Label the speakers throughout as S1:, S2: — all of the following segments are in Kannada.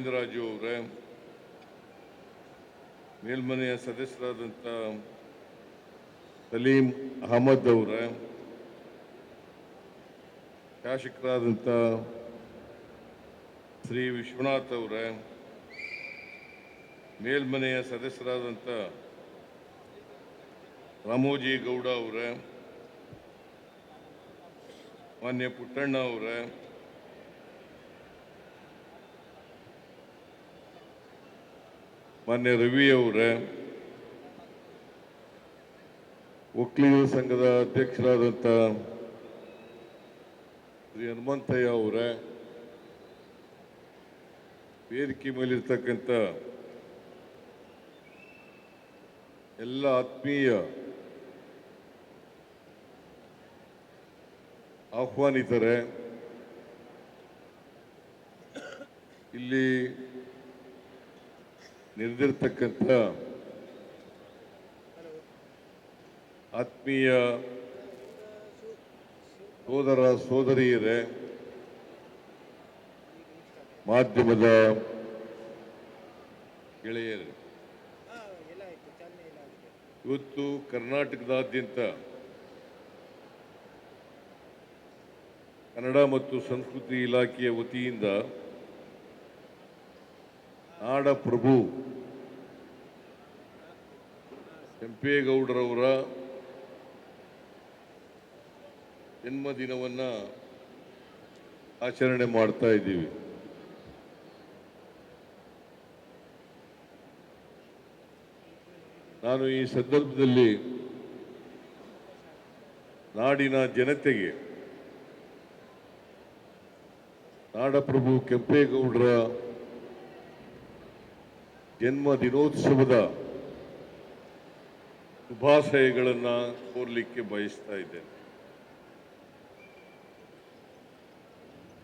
S1: ಗೋವಿಂದರಾಜು ಅವರೇ, ಮೇಲ್ಮನೆಯ ಸದಸ್ಯರಾದಂಥ ಸಲೀಂ ಅಹಮದ್ ಅವರೇ ಶಾಸಕರಾದಂಥ ಶ್ರೀ ವಿಶ್ವನಾಥ್ ಅವರೇ, ಮೇಲ್ಮನೆಯ ಸದಸ್ಯರಾದಂಥ ರಾಮೋಜಿ ಗೌಡ ಅವರೇ, ಮಾನ್ಯ ಪುಟ್ಟಣ್ಣ ಅವರೇ ಮಾನ್ಯ ರವಿ ಅವರೇ ಒಕ್ಕಲಿಗರ ಸಂಘದ ಅಧ್ಯಕ್ಷರಾದಂಥ ಶ್ರೀ ಹನುಮಂತಯ್ಯ ಅವರೇ, ವೇದಿಕೆ ಮೇಲಿರ್ತಕ್ಕಂಥ ಎಲ್ಲ ಆತ್ಮೀಯ ಆಹ್ವಾನಿತರೆ, ಇಲ್ಲಿ ನೆರೆದಿರ್ತಕ್ಕಂಥ ಆತ್ಮೀಯ ಸೋದರ ಸೋದರಿಯರೇ ಮಾಧ್ಯಮದ ಗೆಳೆಯರೇ. ಇವತ್ತು ಕರ್ನಾಟಕದಾದ್ಯಂತ ಕನ್ನಡ ಮತ್ತು ಸಂಸ್ಕೃತಿ ಇಲಾಖೆಯ ವತಿಯಿಂದ ನಾಡಪ್ರಭು ಕೆಂಪೇಗೌಡರವರ ಜನ್ಮದಿನವನ್ನು ಆಚರಣೆ ಮಾಡ್ತಾ ಇದ್ದೀವಿ. ನಾನು ಈ ಸಂದರ್ಭದಲ್ಲಿ ನಾಡಿನ ಜನತೆಗೆ ನಾಡಪ್ರಭು ಕೆಂಪೇಗೌಡರ ಜನ್ಮ ದಿನೋತ್ಸವದ ಶುಭಾಶಯಗಳನ್ನು ಕೋರ್ಲಿಕ್ಕೆ ಬಯಸ್ತಾ ಇದ್ದೇನೆ.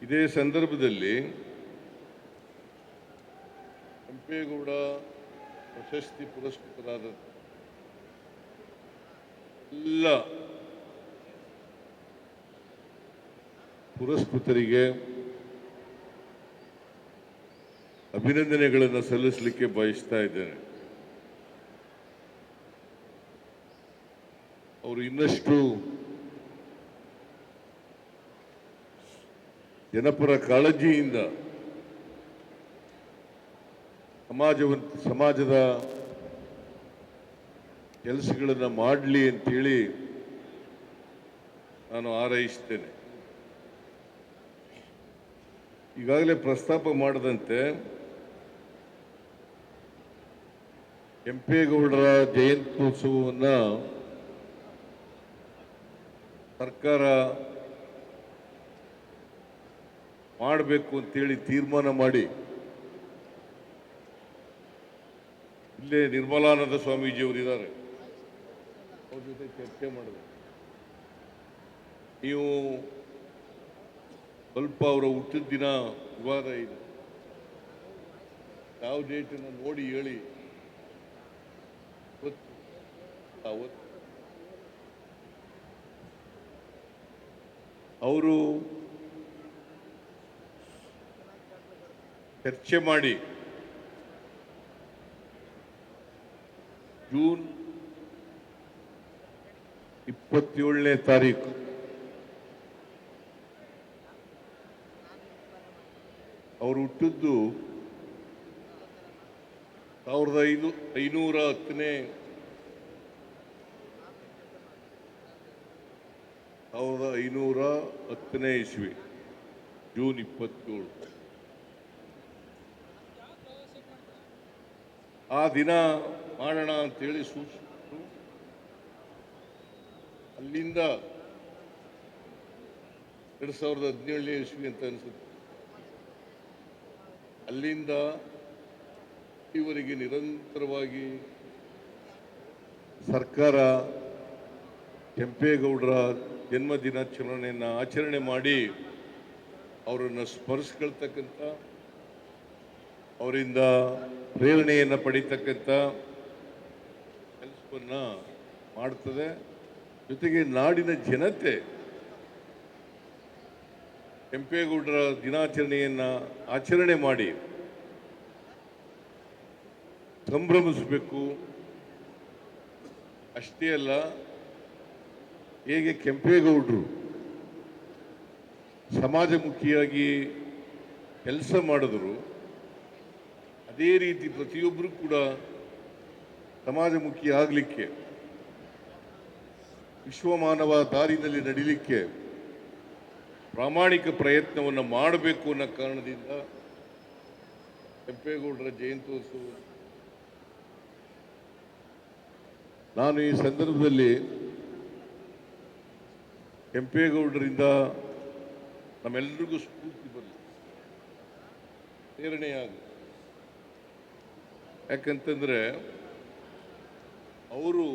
S1: ಇದೇ ಸಂದರ್ಭದಲ್ಲಿ ಕೆಂಪೇಗೌಡ ಪ್ರಶಸ್ತಿ ಪುರಸ್ಕೃತರಾದ ಎಲ್ಲ ಪುರಸ್ಕೃತರಿಗೆ ಅಭಿನಂದನೆಗಳನ್ನು ಸಲ್ಲಿಸಲಿಕ್ಕೆ ಬಯಸ್ತಾ ಇದ್ದೇನೆ. ಅವರು ಇನ್ನಷ್ಟು ಜನಪರ ಕಾಳಜಿಯಿಂದ ಸಮಾಜವಂತ ಸಮಾಜದ ಕೆಲಸಗಳನ್ನು ಮಾಡಲಿ ಅಂತೇಳಿ ನಾನು ಆರೈಸ್ತೇನೆ ಈಗಾಗಲೇ ಪ್ರಸ್ತಾಪ ಮಾಡದಂತೆ ಕೆಂಪೇಗೌಡರ ಜಯಂತ್ಯೋತ್ಸವವನ್ನು ಸರ್ಕಾರ ಮಾಡಬೇಕು ಅಂತೇಳಿ ತೀರ್ಮಾನ ಮಾಡಿ ಇಲ್ಲೇ ನಿರ್ಮಲಾನಂದ ಸ್ವಾಮೀಜಿಯವರು ಇದ್ದಾರೆ. ಅವ್ರ ಜೊತೆ ಚರ್ಚೆ ಮಾಡಿದೆ. ನೀವು ಸ್ವಲ್ಪ ಅವರ ಹುಟ್ಟಿದ ದಿನ ವಿವಾದ ಇದೆ. ಯಾವ ಡೇಟನ್ನು ನೋಡಿ ಹೇಳಿ. ಅವತ್ತು ಅವರು ಚರ್ಚೆ ಮಾಡಿ ಜೂನ್ ಇಪ್ಪತ್ತೇಳನೇ ತಾರೀಕು ಅವರು ಹುಟ್ಟಿದ್ದು ಸಾವಿರದ ಐದು ಐನೂರ ಹತ್ತನೇ ಸಾವಿರದ ಐನೂರ ಹತ್ತನೇ ಇಸ್ವಿ, ಜೂನ್ ಇಪ್ಪತ್ತೇಳು. ಆ ದಿನ ಮಾಡೋಣ ಅಂತೇಳಿ ಸೂಚಿಸಿದ್ರು. ಅಲ್ಲಿಂದ ಎರಡು ಸಾವಿರದ ಹದಿನೇಳನೇ ಇಸ್ವಿ ಅಂತ ಅನಿಸುತ್ತೆ. ಅಲ್ಲಿಂದ ಇವರಿಗೆ ನಿರಂತರವಾಗಿ ಸರ್ಕಾರ ಕೆಂಪೇಗೌಡರ ಜನ್ಮ ದಿನಾಚರಣೆಯನ್ನು ಆಚರಣೆ ಮಾಡಿ ಅವರನ್ನು ಸ್ಮರಿಸ್ಕೊಳ್ತಕ್ಕಂಥ, ಅವರಿಂದ ಪ್ರೇರಣೆಯನ್ನು ಪಡೀತಕ್ಕಂಥ ಕೆಲಸವನ್ನು ಮಾಡ್ತದೆ. ಜೊತೆಗೆ ನಾಡಿನ ಜನತೆ ಕೆಂಪೇಗೌಡರ ದಿನಾಚರಣೆಯನ್ನು ಆಚರಣೆ ಮಾಡಿ ಸಂಭ್ರಮಿಸಬೇಕು. ಅಷ್ಟೇ ಅಲ್ಲ ಹೇಗೆ ಕೆಂಪೇಗೌಡರು ಸಮಾಜಮುಖಿಯಾಗಿ ಕೆಲಸ ಮಾಡಿದ್ರು, ಅದೇ ರೀತಿ ಪ್ರತಿಯೊಬ್ಬರು ಕೂಡ ಸಮಾಜಮುಖಿ ಆಗಲಿಕ್ಕೆ, ವಿಶ್ವಮಾನವ ದಾರಿನಲ್ಲಿ ನಡೀಲಿಕ್ಕೆ ಪ್ರಾಮಾಣಿಕ ಪ್ರಯತ್ನವನ್ನು ಮಾಡಬೇಕು ಅನ್ನೋ ಕಾರಣದಿಂದ ಕೆಂಪೇಗೌಡರ ಜಯಂತ್ಯೋತ್ಸವ. ನಾನು ಈ ಸಂದರ್ಭದಲ್ಲಿ ಕೆಂಪೇಗೌಡರಿಂದ ನಮ್ಮೆಲ್ಲರಿಗೂ ಸ್ಫೂರ್ತಿ ಬರಲಿ. ಪ್ರೇರಣೆಯಾಗಲಿ. ಯಾಕಂತಂದರೆ ಅವರು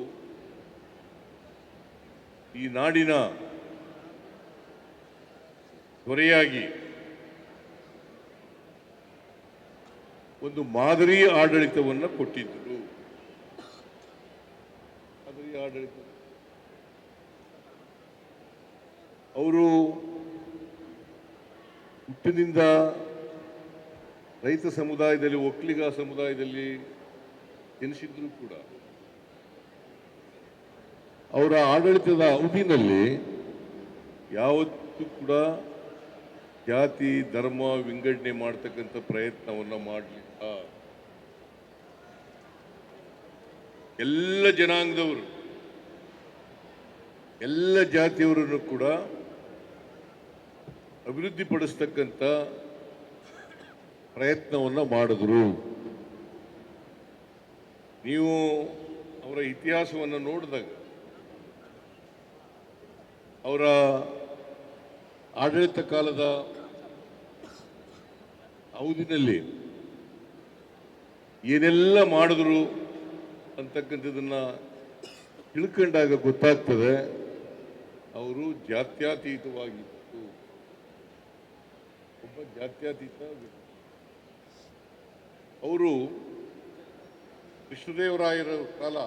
S1: ಈ ನಾಡಿನ ತ್ವರೆಯಾಗಿ ಒಂದು ಮಾದರಿ ಆಡಳಿತವನ್ನು ಕೊಟ್ಟಿದ್ದರು. ಮಾದರಿ ಆಡಳಿತ ಅವರು ಹುಟ್ಟಿನಿಂದ ರೈತ ಸಮುದಾಯದಲ್ಲಿ, ಒಕ್ಕಲಿಗ ಸಮುದಾಯದಲ್ಲಿ ಜನಿಸಿದ್ರು ಕೂಡ ಅವರ ಆಡಳಿತದ ಅವಧಿನಲ್ಲಿ ಯಾವತ್ತೂ ಕೂಡ ಜಾತಿ, ಧರ್ಮ ವಿಂಗಡಣೆ ಮಾಡ್ತಕ್ಕಂಥ ಪ್ರಯತ್ನವನ್ನು ಮಾಡಲಿಲ್ಲ. ಎಲ್ಲ ಜನಾಂಗದವರು, ಎಲ್ಲ ಜಾತಿಯವರನ್ನು ಕೂಡ ಅಭಿವೃದ್ಧಿಪಡಿಸ್ತಕ್ಕಂಥ ಪ್ರಯತ್ನವನ್ನು ಮಾಡಿದ್ರು. ನೀವು ಅವರ ಇತಿಹಾಸವನ್ನು ನೋಡಿದಾಗ, ಅವರ ಆಡಳಿತ ಕಾಲದ ಅವಧಿನಲ್ಲಿ ಏನೆಲ್ಲ ಮಾಡಿದ್ರು ಅಂತಕ್ಕಂಥದ್ದನ್ನು ತಿಳ್ಕೊಂಡಾಗ ಗೊತ್ತಾಗ್ತದೆ, ಅವರು ಜಾತ್ಯತೀತವಾಗಿತ್ತು ಜಾತ್ಯತೀತ ಅವರು ಕೃಷ್ಣದೇವರಾಯರ ಕಾಲ.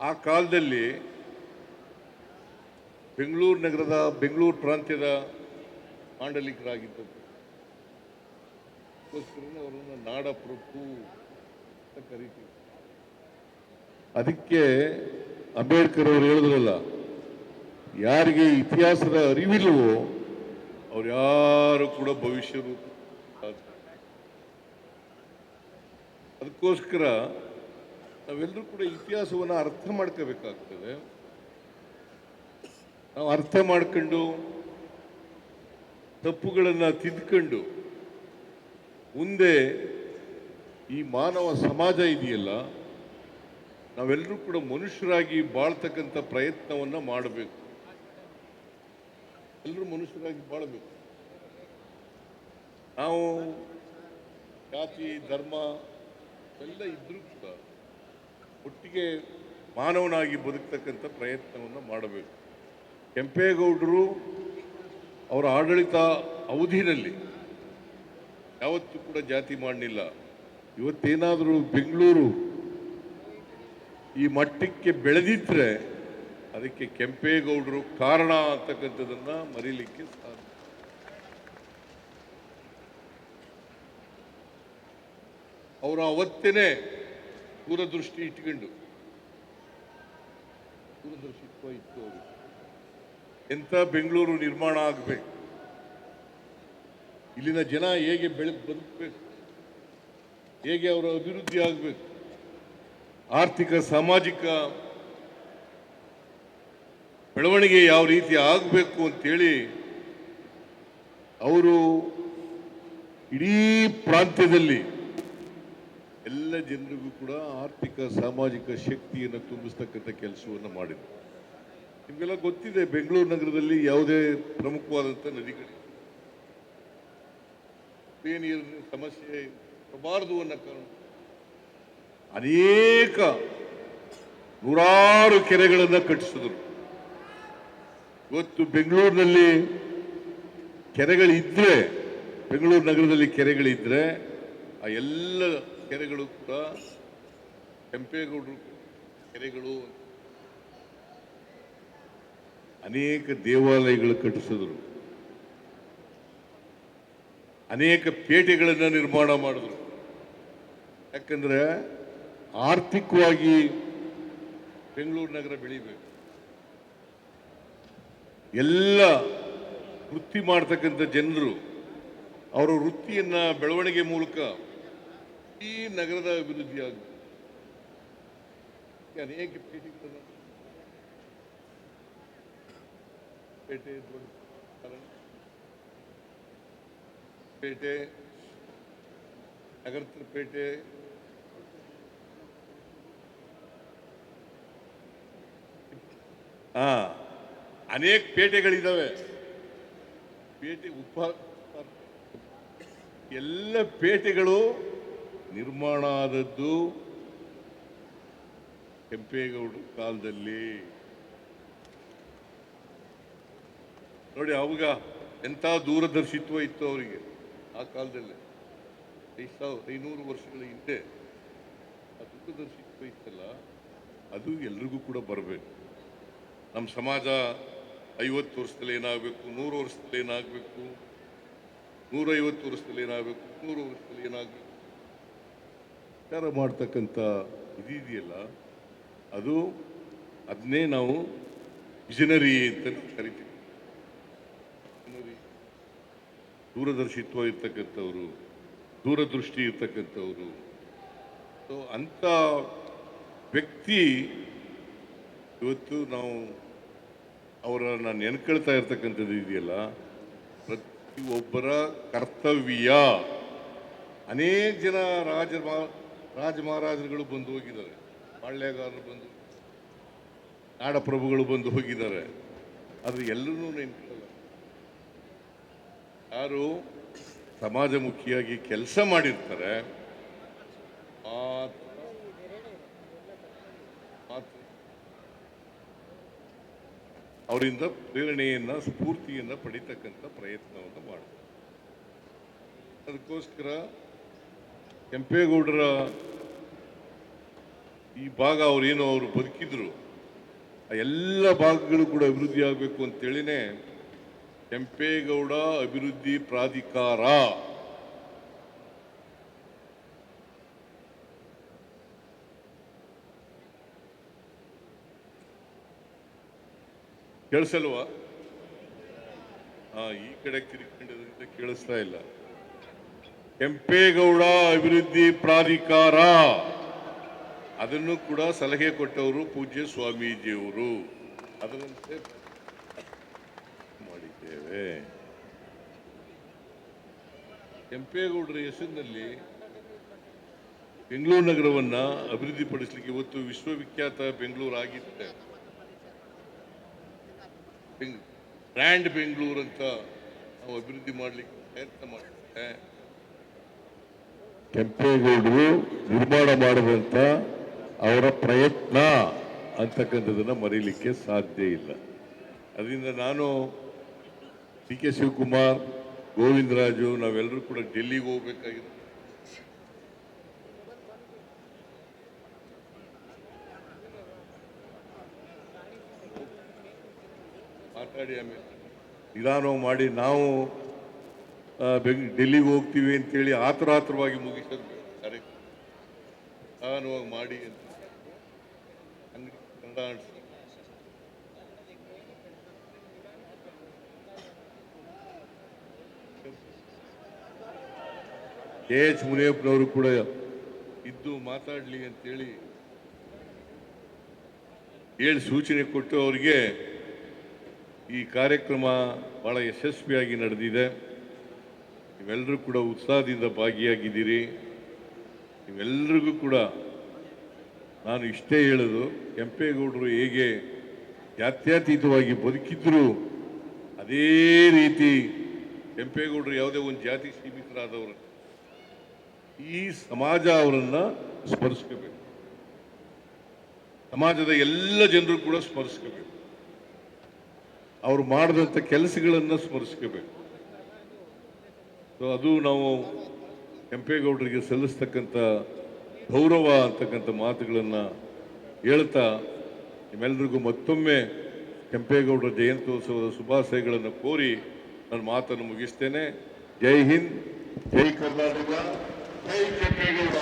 S1: ಆ ಕಾಲದಲ್ಲಿ ಬೆಂಗಳೂರು ನಗರದ, ಬೆಂಗಳೂರು ಪ್ರಾಂತ್ಯದ ಮಾಂಡಲಿಕರಾಗಿದ್ದರು ಅವರನ್ನು ನಾಡ ಪ್ರಭು ಅಂತ ಕರಿತೀವಿ. ಅದಕ್ಕೆ ಅಂಬೇಡ್ಕರ್ ಅವರು ಹೇಳಿದ್ರಲ್ಲ, ಯಾರಿಗೆ ಇತಿಹಾಸದ ಅರಿವಿಲ್ವೋ ಅವ್ರು ಯಾರು ಕೂಡ ಭವಿಷ್ಯರು ಅದಕ್ಕೋಸ್ಕರ ನಾವೆಲ್ಲರೂ ಕೂಡ ಇತಿಹಾಸವನ್ನು ಅರ್ಥ ಮಾಡ್ಕೋಬೇಕಾಗ್ತದೆ. ನಾವು ಅರ್ಥ ಮಾಡ್ಕೊಂಡು ತಪ್ಪುಗಳನ್ನು ತಿದ್ಕೊಂಡು ಮುಂದೆ ಈ ಮಾನವ ಸಮಾಜ ಇದೆಯಲ್ಲ, ನಾವೆಲ್ಲರೂ ಕೂಡ ಮನುಷ್ಯರಾಗಿ ಬಾಳ್ತಕ್ಕಂಥ ಪ್ರಯತ್ನವನ್ನು ಮಾಡಬೇಕು. ಎಲ್ಲರೂ ಮನುಷ್ಯರಾಗಿ ಬಾಳಬೇಕು. ನಾವು ಜಾತಿ, ಧರ್ಮ ಎಲ್ಲ ಇದ್ರೂ ಕೂಡ ಒಟ್ಟಿಗೆ ಮಾನವನಾಗಿ ಬದುಕ್ತಕ್ಕಂಥ ಪ್ರಯತ್ನವನ್ನು ಮಾಡಬೇಕು. ಕೆಂಪೇಗೌಡರು ಅವರ ಆಡಳಿತ ಅವಧಿನಲ್ಲಿ ಯಾವತ್ತೂ ಕೂಡ ಜಾತಿ ಮಾಡಲಿಲ್ಲ. ಇವತ್ತೇನಾದರೂ ಬೆಂಗಳೂರು ಈ ಮಟ್ಟಕ್ಕೆ ಬೆಳೆದಿದ್ರೆ ಅದಕ್ಕೆ ಕೆಂಪೇಗೌಡರು ಕಾರಣ ಅಂತಕ್ಕಂಥದ್ದನ್ನ ಮರೀಲಿಕ್ಕೆ ಸಾಧ್ಯ. ಅವರು ಅವತ್ತೇನೆ ದೂರದೃಷ್ಟಿ ಇಟ್ಕೊಂಡು ದೂರದೃಷ್ಟಿತ್ವ ಇತ್ತು ಅವರು. ಎಂತ ಬೆಂಗಳೂರು ನಿರ್ಮಾಣ ಆಗಬೇಕು. ಇಲ್ಲಿನ ಜನ ಹೇಗೆ ಬೆಳೆ ಬದುಕಬೇಕು ಹೇಗೆ ಅವರ ಅಭಿವೃದ್ಧಿ ಆಗಬೇಕು. ಆರ್ಥಿಕ, ಸಾಮಾಜಿಕ ಬೆಳವಣಿಗೆ ಯಾವ ರೀತಿ ಆಗಬೇಕು ಅಂತೇಳಿ ಅವರು ಇಡೀ ಪ್ರಾಂತ್ಯದಲ್ಲಿ ಎಲ್ಲ ಜನರಿಗೂ ಕೂಡ ಆರ್ಥಿಕ, ಸಾಮಾಜಿಕ ಶಕ್ತಿಯನ್ನು ತುಂಬಿಸ್ತಕ್ಕಂಥ ಕೆಲಸವನ್ನು ಮಾಡಿದರು. ನಿಮಗೆಲ್ಲ ಗೊತ್ತಿದೆ, ಬೆಂಗಳೂರು ನಗರದಲ್ಲಿ ಯಾವುದೇ ಪ್ರಮುಖವಾದಂಥ ನದಿಗಳಿವೆ. ಕುಡಿಯ ನೀರಿನ ಸಮಸ್ಯೆ ಬರಬಾರದು ಅನ್ನೋ ಕಾರಣ ಅನೇಕ ನೂರಾರು ಕೆರೆಗಳನ್ನು ಕಟ್ಟಿಸಿದರು. ಇವತ್ತು ಬೆಂಗಳೂರಿನಲ್ಲಿ ಕೆರೆಗಳಿದ್ರೆ, ಬೆಂಗಳೂರು ನಗರದಲ್ಲಿ ಕೆರೆಗಳಿದ್ರೆ, ಆ ಎಲ್ಲ ಕೆರೆಗಳು ಕೂಡ ಕೆಂಪೇಗೌಡರು ಕೆರೆಗಳು ಅನೇಕ ದೇವಾಲಯಗಳು ಕಟ್ಟಿಸಿದರು. ಅನೇಕ ಪೇಟೆಗಳನ್ನು ನಿರ್ಮಾಣ ಮಾಡಿದ್ರು. ಯಾಕಂದ್ರೆ ಆರ್ಥಿಕವಾಗಿ ಬೆಂಗಳೂರು ನಗರ ಬೆಳಿಬೇಕು. ಎಲ್ಲ ವೃತ್ತಿ ಮಾಡ್ತಕ್ಕಂಥ ಜನರು ಅವರ ವೃತ್ತಿಯನ್ನು ಬೆಳವಣಿಗೆ ಮೂಲಕ ಈ ನಗರದ ಅಭಿವೃದ್ಧಿ ಅನೇಕ ಪೇಟೆ. ಪೇಟೆ ನಗರದ ಪೇಟೆ. ಹಾ. ಅನೇಕ ಪೇಟೆಗಳಿದ್ದಾವೆ ಪೇಟೆ ಉಪ ಎಲ್ಲ ಪೇಟೆಗಳು ನಿರ್ಮಾಣ ಆದದ್ದು ಕೆಂಪೇಗೌಡ ಕಾಲದಲ್ಲಿ. ನೋಡಿ, ಅವಾಗ ಎಂಥ ದೂರದರ್ಶಿತ್ವ ಇತ್ತು ಅವರಿಗೆ ಆ ಕಾಲದಲ್ಲಿ. ಐದು ಸಾವಿರ ಐನೂರು ವರ್ಷಗಳ ಹಿಂದೆ ಆ ದೂರದರ್ಶಿತ್ವ ಇತ್ತಲ್ಲ, ಅದು ಎಲ್ರಿಗೂ ಕೂಡ ಬರಬೇಕು. ನಮ್ಮ ಸಮಾಜ ಐವತ್ತು ವರ್ಷದಲ್ಲಿ ಏನಾಗಬೇಕು, ನೂರು ವರ್ಷದಲ್ಲಿ ಏನಾಗಬೇಕು, ನೂರೈವತ್ತು ವರ್ಷದಲ್ಲಿ ಏನಾಗಬೇಕು, ನೂರು ವರ್ಷದಲ್ಲಿ ಏನಾಗಬೇಕು. ವಿಚಾರ ಮಾಡ್ತಕ್ಕಂಥ ಇದೆಯಲ್ಲ ಅದು ಅದನ್ನೇ ನಾವು ವಿಷನರಿ ಅಂತ ಕರಿತೀವಿ. ದೂರದರ್ಶಿತ್ವ ಇರ್ತಕ್ಕಂಥವ್ರು, ದೂರದೃಷ್ಟಿ ಇರ್ತಕ್ಕಂಥವ್ರು. ಸೊ ಅಂಥ ವ್ಯಕ್ತಿ ಇವತ್ತು ನಾವು ಅವರನ್ನ ನೆನ್ಕೊಳ್ತಾ ಇರ್ತಕ್ಕಂಥದ್ದು ಇದೆಯಲ್ಲ, ಪ್ರತಿಯೊಬ್ಬರ ಕರ್ತವ್ಯ. ಅನೇಕ ಜನ ರಾಜ ರಾಜ ಮಹಾರಾಜರುಗಳು ಬಂದು ಹೋಗಿದ್ದಾರೆ. ಪಾಳ್ಯಗಾರರು ಬಂದು, ನಾಡಪ್ರಭುಗಳು ಬಂದು ಹೋಗಿದ್ದಾರೆ. ಆದರೆ ಎಲ್ಲರೂ ನೆನ್ಕೊಳ್ಳಲ್ಲ ಯಾರು ಸಮಾಜಮುಖಿಯಾಗಿ ಕೆಲಸ ಮಾಡಿರ್ತಾರೆ ಅವರಿಂದ ಪ್ರೇರಣೆಯನ್ನ, ಸ್ಫೂರ್ತಿಯನ್ನ ಪಡಿತಕ್ಕಂಥ ಪ್ರಯತ್ನವನ್ನು ಮಾಡಿದೆ ಅದಕ್ಕೋಸ್ಕರ ಕೆಂಪೇಗೌಡರ ಈ ಭಾಗ ಅವರೇನೋ ಅವರು ಬದುಕಿದ್ರು, ಆ ಎಲ್ಲ ಭಾಗಗಳು ಕೂಡ ಅಭಿವೃದ್ಧಿ ಆಗಬೇಕು ಅಂತೇಳಿನೇ ಕೆಂಪೇಗೌಡ ಅಭಿವೃದ್ಧಿ ಪ್ರಾಧಿಕಾರ ಕೇಳಿಸಲ್ವಾ? ಹಾ ಈ ಕಡೆ ತಿರುಗಿಕೊಂಡಿದ್ರಿಂದ ಕೇಳಿಸ್ತಾ ಇಲ್ಲ. ಕೆಂಪೇಗೌಡ ಅಭಿವೃದ್ಧಿ ಪ್ರಾಧಿಕಾರ. ಅದನ್ನು ಕೂಡ ಸಲಹೆ ಕೊಟ್ಟವರು ಪೂಜ್ಯ ಸ್ವಾಮೀಜಿಯವರು. ಅದರಂತೆ ಮಾಡಿದ್ದೇವೆ. ಕೆಂಪೇಗೌಡರ ಹೆಸರಿನಲ್ಲಿ ಬೆಂಗಳೂರು ನಗರವನ್ನ ಅಭಿವೃದ್ಧಿಪಡಿಸಲಿಕ್ಕೆ ಇವತ್ತು ವಿಶ್ವವಿಖ್ಯಾತ ಬೆಂಗಳೂರು ಆಗಿತ್ತೆ ಬೆಂಗ್- ಬ್ರ್ಯಾಂಡ್ ಬೆಂಗಳೂರು ಅಂತ ನಾವು ಅಭಿವೃದ್ಧಿ ಮಾಡಲಿಕ್ಕೆ ಪ್ರಯತ್ನ ಮಾಡ್ತೇವೆ. ಕೆಂಪೇಗೌಡರು ನಿರ್ಮಾಣ ಮಾಡುವಂಥ ಅವರ ಪ್ರಯತ್ನ ಅಂತಕ್ಕಂಥದ್ದನ್ನ ಮರೀಲಿಕ್ಕೆ ಸಾಧ್ಯ ಇಲ್ಲ. ಅದರಿಂದ ನಾನು ಡಿ ಕೆ ಶಿವಕುಮಾರ್, ಗೋವಿಂದರಾಜು ನಾವೆಲ್ಲರೂ ಕೂಡ ಡೆಲ್ಲಿಗೆ ಹೋಗ್ಬೇಕಾಗಿದೆ ನಿಧಾನವಾಗಿ ಮಾಡಿ, ನಾವು ಡೆಲ್ಲಿಗೆ ಹೋಗ್ತೀವಿ ಅಂತೇಳಿ ಆತುರ ಆತುರವಾಗಿ ಮುಗಿಸೋದು ಸರಿ. ನಿಧಾನವಾಗಿ ಮಾಡಿ ಅಂತ. ಕನ್ನಡ ಕೆ ಎಚ್ ಮುನಿಯಪ್ಪನವರು ಕೂಡ ಇದ್ದು ಮಾತಾಡಲಿ ಅಂತೇಳಿ, ಹೇಳಿ ಸೂಚನೆ ಕೊಟ್ಟು ಅವರಿಗೆ ಈ ಕಾರ್ಯಕ್ರಮ ಬಹಳ ಯಶಸ್ವಿಯಾಗಿ ನಡೆದಿದೆ. ನೀವೆಲ್ಲರೂ ಕೂಡ ಉತ್ಸಾಹದಿಂದ ಭಾಗಿಯಾಗಿದ್ದೀರಿ. ನೀವೆಲ್ಲರಿಗೂ ಕೂಡ ನಾನು ಇಷ್ಟೇ ಹೇಳೋದು ಕೆಂಪೇಗೌಡರು ಹೇಗೆ ಜಾತ್ಯತೀತವಾಗಿ ಬದುಕಿದ್ರು ಅದೇ ರೀತಿ ಕೆಂಪೇಗೌಡರು ಯಾವುದೇ ಒಂದು ಜಾತಿ ಸೀಮಿತರಾದವರು ಈ ಸಮಾಜ ಅವರನ್ನು ಸ್ಮರಿಸ್ಕೋಬೇಕು ಸಮಾಜದ ಎಲ್ಲ ಜನರು ಕೂಡ ಸ್ಮರಿಸ್ಕೋಬೇಕು ಅವ್ರು ಮಾಡಿದಂಥ ಕೆಲಸಗಳನ್ನು ಸ್ಮರಿಸ್ಕೋಬೇಕು. ಸೊ ಅದು ನಾವು ಕೆಂಪೇಗೌಡರಿಗೆ ಸಲ್ಲಿಸ್ತಕ್ಕಂಥ ಗೌರವ ಅಂತಕ್ಕಂಥ ಮಾತುಗಳನ್ನು ಹೇಳ್ತಾ ನಿಮ್ಮೆಲ್ಲರಿಗೂ ಮತ್ತೊಮ್ಮೆ ಕೆಂಪೇಗೌಡರ ಜಯಂತ್ಯೋತ್ಸವದ ಶುಭಾಶಯಗಳನ್ನು ಕೋರಿ ನನ್ನ ಮಾತನ್ನು ಮುಗಿಸ್ತೇನೆ. ಜೈ ಹಿಂದ್, ಜೈ ಕರ್ನಾಟಕ, ಜೈ ಕೆಂಪೇಗೌಡ.